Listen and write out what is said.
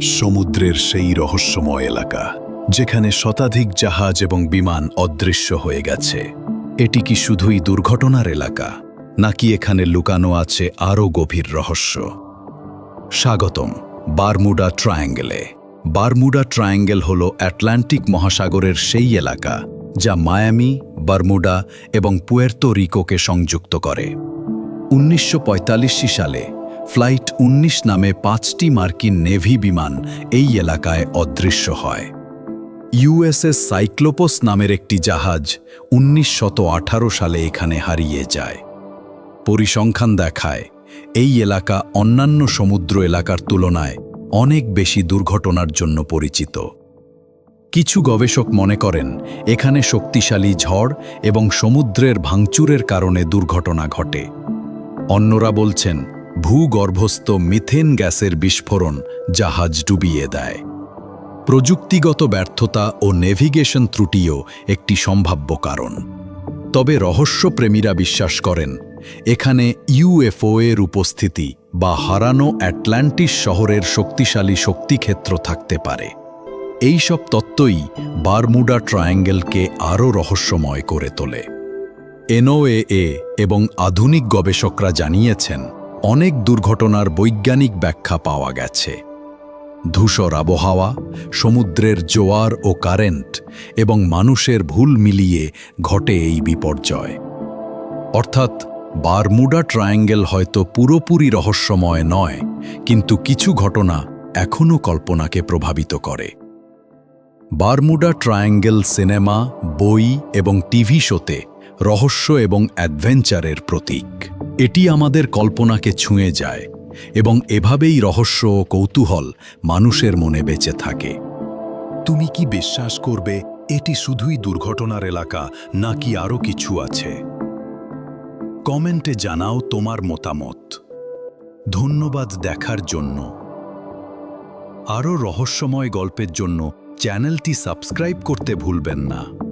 সমুদ্রের সেই রহস্যময় এলাকা, যেখানে শতাধিক জাহাজ এবং বিমান অদৃশ্য হয়ে গেছে। এটি কি শুধুই দুর্ঘটনার এলাকা, নাকি এখানে লুকানো আছে আরও গভীর রহস্য? স্বাগতম, বারমুডা ট্রায়াঙ্গেলে। বারমুডা ট্রায়াঙ্গেল হল অ্যাটলান্টিক মহাসাগরের সেই এলাকা, যা মায়ামি, বারমুডা এবং পুয়ের্তো রিকোকে সংযুক্ত করে। উনিশশো পঁয়তাল্লিশ সালে ফ্লাইট ১৯ নামে পাঁচটি মার্কিন নেভি বিমান এই এলাকায় অদৃশ্য হয়। ইউএসএস সাইক্লোপস নামের একটি জাহাজ উনিশ সালে এখানে হারিয়ে যায়। পরিসংখ্যান দেখায়, এই এলাকা অন্যান্য সমুদ্র এলাকার তুলনায় অনেক বেশি দুর্ঘটনার জন্য পরিচিত। কিছু গবেষক মনে করেন, এখানে শক্তিশালী ঝড় এবং সমুদ্রের ভাঙচুরের কারণে দুর্ঘটনা ঘটে। অন্যরা বলছেন ভূগর্ভস্থ মিথেন গ্যাসের বিস্ফোরণ জাহাজ ডুবিয়ে দেয়। প্রযুক্তিগত ব্যর্থতা ও নেভিগেশন ত্রুটিও একটি সম্ভাব্য কারণ। তবে রহস্যপ্রেমীরা বিশ্বাস করেন, এখানে ইউএফও এর উপস্থিতি বা হারানো অ্যাটলান্টিস শহরের শক্তিশালী শক্তিক্ষেত্র থাকতে পারে। এই সব তত্ত্বই বারমুডা ট্রায়াঙ্গেলকে আরও রহস্যময় করে তোলে। এনওএএ এবং আধুনিক গবেষকরা জানিয়েছেন অনেক দুর্ঘটনার বৈজ্ঞানিক ব্যাখ্যা পাওয়া গেছে। ধূসর আবহাওয়া, সমুদ্রের জোয়ার ও কারেন্ট এবং মানুষের ভুল মিলিয়ে ঘটে এই বিপর্যয়। অর্থাৎ বারমুডা ট্রায়াঙ্গেল হয়তো পুরোপুরি রহস্যময় নয়, কিন্তু কিছু ঘটনা এখনও কল্পনাকে প্রভাবিত করে। বারমুডা ট্রায়াঙ্গেল সিনেমা, বই এবং টিভি শোতে রহস্য এবং অ্যাডভেঞ্চারের প্রতীক। এটি আমাদের কল্পনাকে ছুঁয়ে যায় এবং এভাবেই রহস্য ও কৌতূহল মানুষের মনে বেঁচে থাকে। তুমি কি বিশ্বাস করবে, এটি শুধুই দুর্ঘটনার এলাকা, নাকি আরও কিছু আছে? কমেন্টে জানাও তোমার মতামত। ধন্যবাদ দেখার জন্য। আরও রহস্যময় গল্পের জন্য চ্যানেলটি সাবস্ক্রাইব করতে ভুলবেন না।